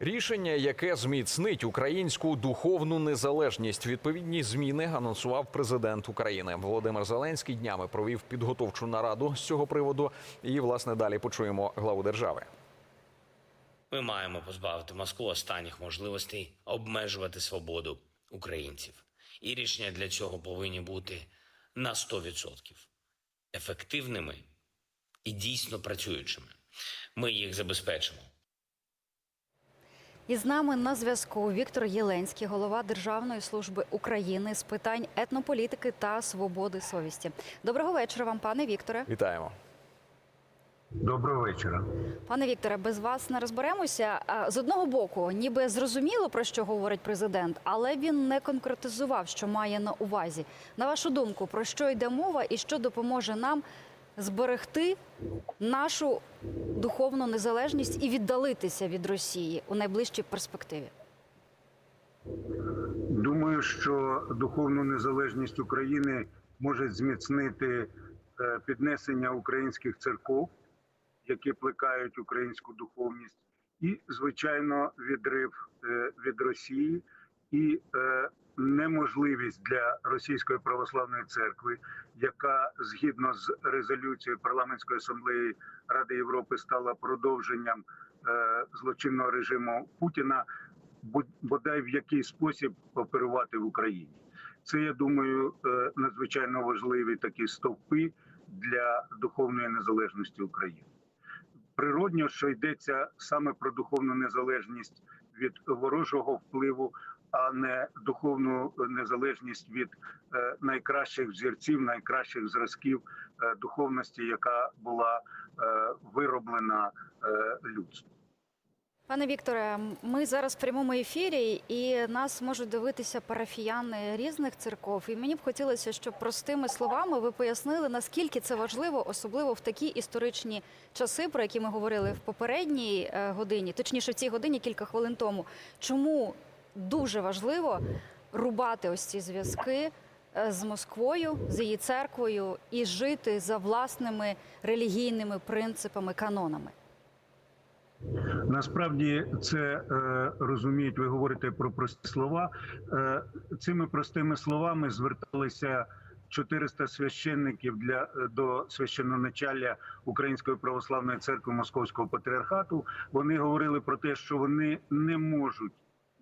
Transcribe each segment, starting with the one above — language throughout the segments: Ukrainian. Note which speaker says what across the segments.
Speaker 1: Рішення, яке зміцнить українську духовну незалежність, відповідні зміни анонсував президент України Володимир Зеленський. Днями провів підготовчу нараду з цього приводу. І власне далі почуємо главу держави.
Speaker 2: Ми маємо позбавити Москву останніх можливостей обмежувати свободу українців. І рішення для цього повинні бути на 100% ефективними і дійсно працюючими. Ми їх забезпечимо.
Speaker 3: І з нами на зв'язку Віктор Єленський, голова Державної служби України з питань етнополітики та свободи совісті. Доброго вечора вам, пане Вікторе.
Speaker 1: Вітаємо.
Speaker 4: Доброго вечора.
Speaker 3: Пане Вікторе, без вас не розберемося. З одного боку, ніби зрозуміло про що говорить президент, але він не конкретизував, що має на увазі. На вашу думку, про що йде мова і що допоможе нам зберегти нашу духовну незалежність і віддалитися від Росії у найближчій перспективі?
Speaker 4: Думаю, що духовну незалежність України може зміцнити е, піднесення українських церков, які плекають українську духовність, і, звичайно, відрив е, від Росії і е, неможливість для Російської православної церкви, яка згідно з резолюцією парламентської асамблеї Ради Європи стала продовженням е, злочинного режиму Путіна. бо- бодай в який спосіб оперувати в Україні. Це я думаю е, надзвичайно важливі такі стовпи для духовної незалежності України. Природньо, що йдеться саме про духовну незалежність від ворожого впливу, а не духовну незалежність від е, найкращих взірців, найкращих зразків е, духовності, яка була е, вироблена людством.
Speaker 3: Пане Вікторе, ми зараз в прямому ефірі, і нас можуть дивитися парафіяни різних церков. І мені б хотілося, щоб простими словами ви пояснили, наскільки це важливо, особливо в такі історичні часи, про які ми говорили в попередній е, годині, точніше в цій годині кілька хвилин тому. Чому дуже важливо рубати ось ці зв'язки е, з Москвою, з її церквою і жити за власними релігійними принципами, канонами?
Speaker 4: Насправді це е, розуміють. Ви говорите про прості слова. Е, цими простими словами зверталися 400 священників для е, до священноначалля Української православної церкви Московського патріархату. Вони говорили про те, що вони не можуть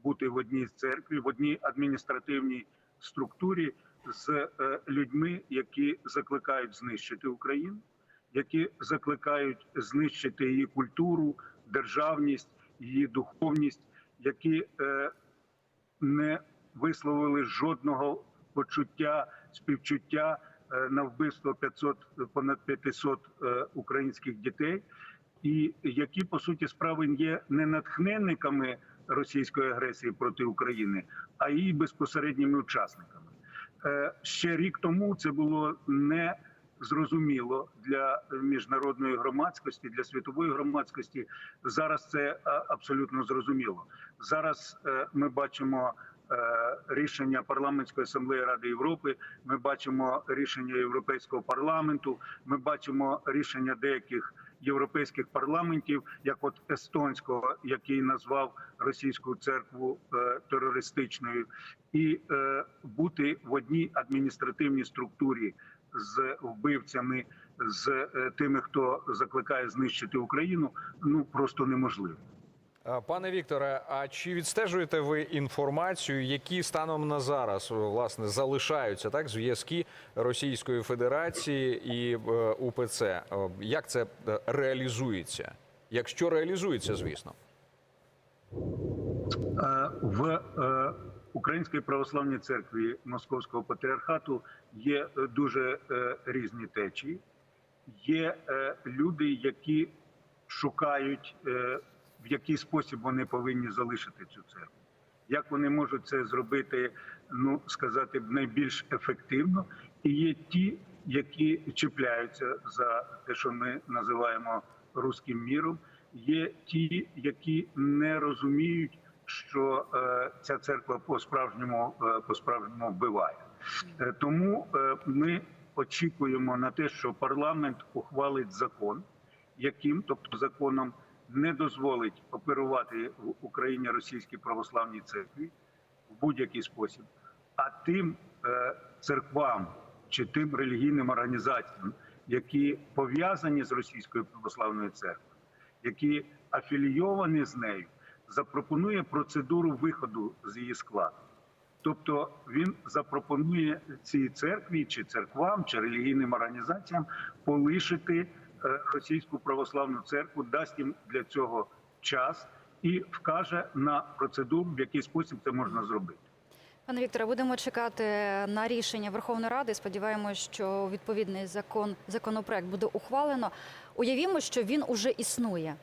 Speaker 4: бути в одній церкві, в одній адміністративній структурі з е, людьми, які закликають знищити Україну, які закликають знищити її культуру, державність, її духовність, які е, не висловили жодного почуття співчуття е, на вбивство 500, понад 500 е, українських дітей, і які по суті справи є не натхненниками російської агресії проти України, а її безпосередніми учасниками. Е, Ще рік тому це було не зрозуміло для міжнародної громадськості, для світової громадськості. Зараз це абсолютно зрозуміло. Зараз е, ми бачимо е, рішення парламентської асамблеї Ради Європи. Ми бачимо рішення Європейського парламенту. Ми бачимо рішення деяких європейських парламентів, як от естонського, який назвав російську церкву е, терористичною, і е, бути в одній адміністративній структурі з вбивцями, з е, тими, хто закликає знищити Україну, ну просто неможливо.
Speaker 1: А, Пане Вікторе, а чи відстежуєте ви інформацію, які станом на зараз власне залишаються так зв'язки Російської Федерації і е, УПЦ? Е, Як це е, реалізується? Якщо реалізується, звісно.
Speaker 4: Е, В е, Українській православній церкві Московського патріархату є е, дуже е, різні течії. Є е, люди, які шукають, е, в який спосіб вони повинні залишити цю церкву. Як вони можуть це зробити, ну сказати найбільш ефективно, і є ті, які чіпляються за те, що ми називаємо руським міром. Є ті, які не розуміють, що е, ця церква по справжньому е, по вбиває. Е, тому е, ми очікуємо на те, що парламент ухвалить закон, яким, тобто законом, не дозволить оперувати в Україні російській православній церкві в будь-який спосіб, а тим е, церквам чи тим релігійним організаціям, які пов'язані з російською православною церквою, які афілійовані з нею, запропонує процедуру виходу з її складу. Тобто він запропонує цій церкві чи церквам, чи релігійним організаціям полишити російську православну церкву, дасть їм для цього час і вкаже на процедуру, в який спосіб це можна зробити.
Speaker 3: Пане Вікторе, будемо чекати на рішення Верховної Ради. Сподіваємось, що відповідний закон законопроект буде ухвалено. Уявімо, що він уже існує.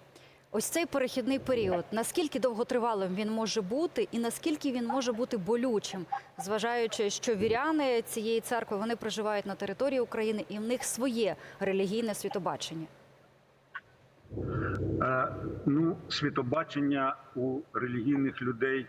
Speaker 3: Ось цей перехідний період. Наскільки довготривалим він може бути, і наскільки він може бути болючим, зважаючи, що віряни цієї церкви вони проживають на території України і в них своє релігійне світобачення.
Speaker 4: Е, Ну, світобачення у релігійних людей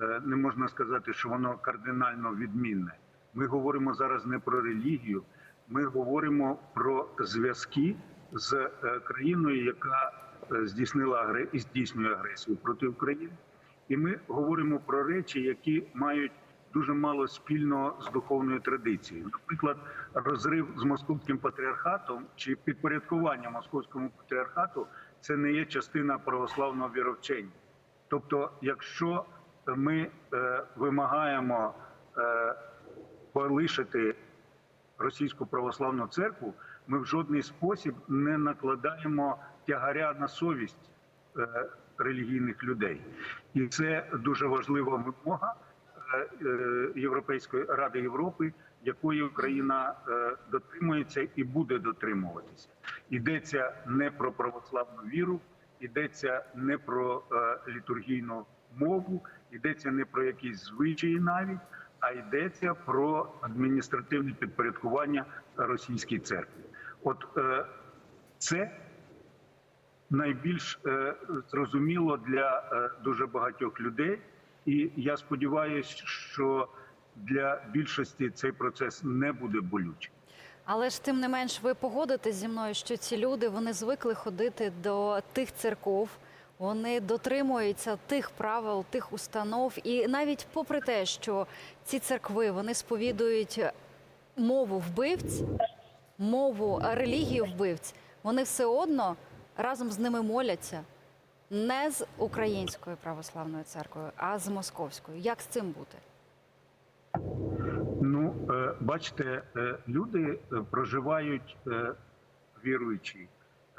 Speaker 4: е, не можна сказати, що воно кардинально відмінне. Ми говоримо зараз не про релігію, ми говоримо про зв'язки з е, країною, яка здійснила агре- і здійснює агресію проти України. І ми говоримо про речі, які мають дуже мало спільного з духовною традицією. Наприклад, розрив з московським патріархатом чи підпорядкування московському патріархату це не є частина православного віровчення. Тобто, якщо ми е, вимагаємо е, полишити російську православну церкву, ми в жодний спосіб не накладаємо тягаря на совість е, релігійних людей, і це дуже важлива вимога е, е, Європейської ради Європи, якої Україна дотримується і буде дотримуватися. Йдеться не про православну віру, йдеться не про літургійну мову, йдеться не про якісь звичаї навіть, а йдеться про адміністративне підпорядкування російській церкві. От це найбільш е, зрозуміло для е, дуже багатьох людей, і я сподіваюся, що для більшості цей процес не буде болючим.
Speaker 3: Але ж тим не менш, ви погодитесь зі мною, що ці люди вони звикли ходити до тих церков, вони дотримуються тих правил, тих установ, і навіть попри те, що ці церкви вони сповідують мову вбивць, мову релігію вбивць, вони все одно разом з ними моляться не з українською православною церквою, а з московською. Як з цим бути?
Speaker 4: Ну, е, бачите, е, люди е, проживають віруючі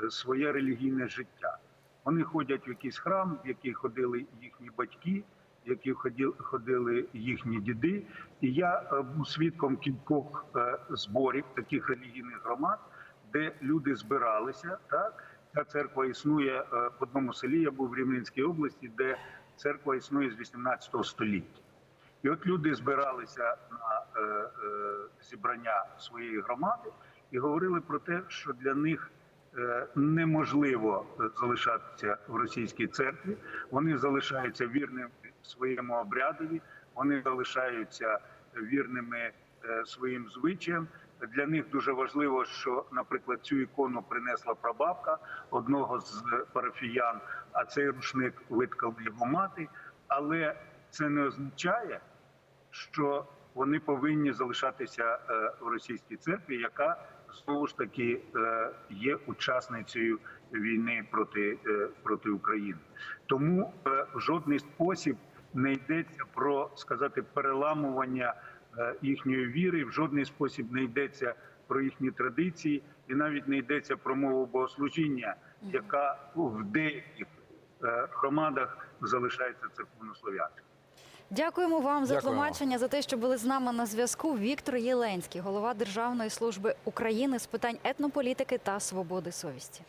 Speaker 4: своє релігійне життя. Вони ходять в якийсь храм, в який ходили їхні батьки, в який ходили, їхні діди. І я був свідком кількох зборів таких релігійних громад, де люди збиралися. Так, ця церква існує е, в одному селі. Я був в Рівненській області, де церква існує з 18 століття. І от люди збиралися на е, е, зібрання своєї громади і говорили про те, що для них е, неможливо е, залишатися в російській церкві. Вони залишаються вірними своєму обрядові, вони залишаються вірними е, своїм звичаям. Для них дуже важливо, що, наприклад, цю ікону принесла прабабка одного з парафіян, а цей рушник виткала його мати. Але це не означає, що вони повинні залишатися е, в російській церкві, яка знову ж таки е, є учасницею війни проти, е, проти України. Тому е, в жодний спосіб не йдеться про сказати переламування е, їхньої віри, в жодний спосіб не йдеться про їхні традиції, і навіть не йдеться про мову богослужіння, яка в деяких е, громадах залишається церковнослов'янською.
Speaker 3: Дякуємо вам за
Speaker 1: Дякуємо.
Speaker 3: тлумачення за те, що були з нами на зв'язку. Віктор Єленський, голова Державної служби України з питань етнополітики та свободи совісті.